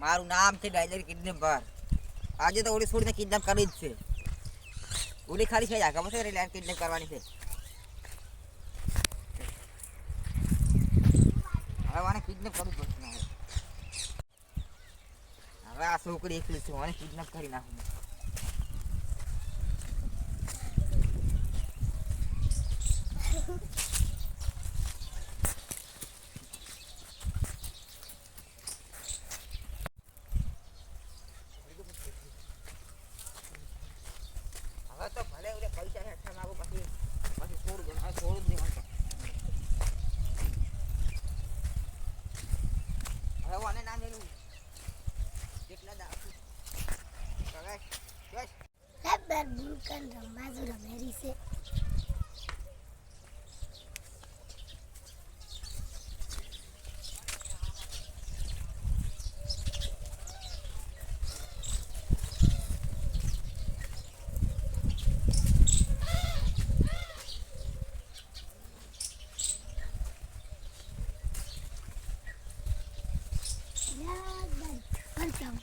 મારું નામ છે ડાયલર કિડનેપર આજે તો ઓલી છોડીને કિડનેપ કરી જ છે. ઓલી ખાલી છે, આ ખબર છે એટલે કિડનેપ કરવાની છે? હવે મને કિડનેપ કરવું પડશે હવે આ છોકરી એકલી છે મને કિડનેપ કરી નાખું હવે તો ભલે ઓલે પૈસા હેઠળ માગું પછી પછી છોડું દઉં હવે છોડું જ નહીં મને તો. હવે ઓને ના મેલું. કેટલા દાખલ હવે બસ બુલકન રમવાજુ રમેરી છે.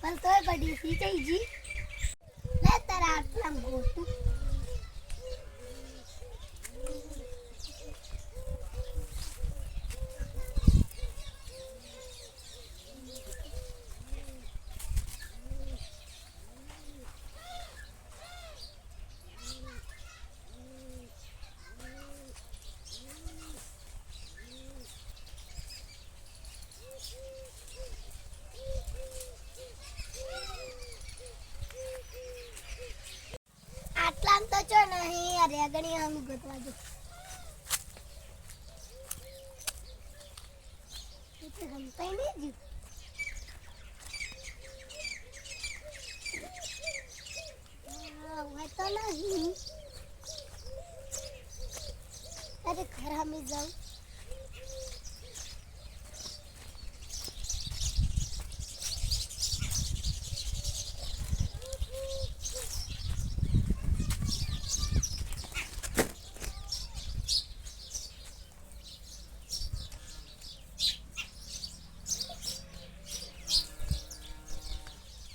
પણ તોય પડી સી થઈ જી અરે આગળ અમે ગોતવા જો એ તો નહીં જ તો નહીં. અરે ખરા અમે જાઉં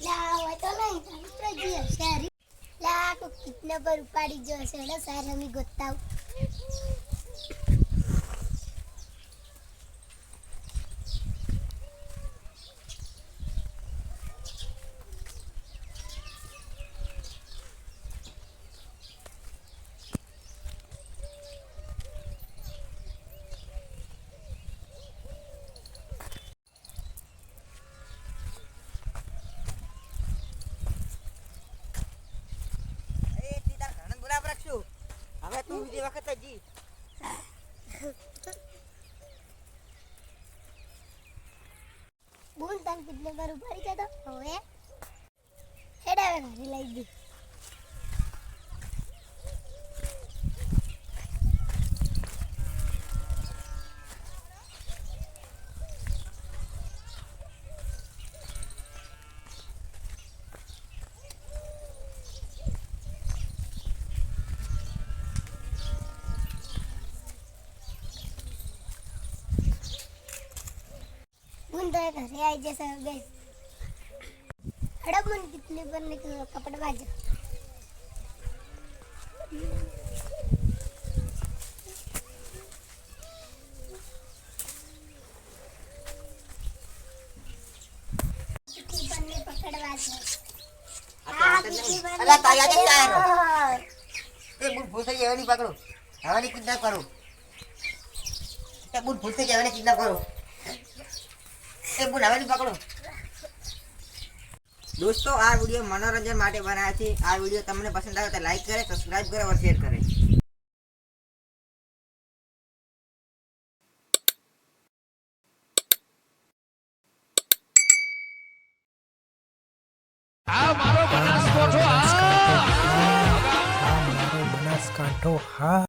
લા હોય તો નહીં તારી તો જી હશે હરી લા કિડનેપર ઉપાડી જો છે એટલે સાર અમે ગોતાવ એ તી તાર ઘરને બોલાવ રાખશું બીજી વખત જ બોલ તને કિડનેપર ઉપાડી જતો હવે હેડા હવે ઘરે લઈ દી બુન તો ઘરે આવી જશે હવે. હડો બુન કિડનેપર ને કપડ બાજુ કિડનેપરને પકડવા છે. આ તો વાત જ નહીં. અલા તારી આજે ક્યાં એ બુટ ભૂલ થઈ જાય એની પકડો. હવે કિડનેપ કરું. એ ભૂલ થઈ કિડનેપ કરું. એ બુટ પકડો. દોસ્તો આ વીડિયો મનોરંજન માટે બનાવ્યા છે. આ વીડિયો તમને પસંદ આવે તો લાઈક કરે સબસ્ક્રાઇબ કરે અને શેર કરે. આ મારો બનાસકાંઠો હા.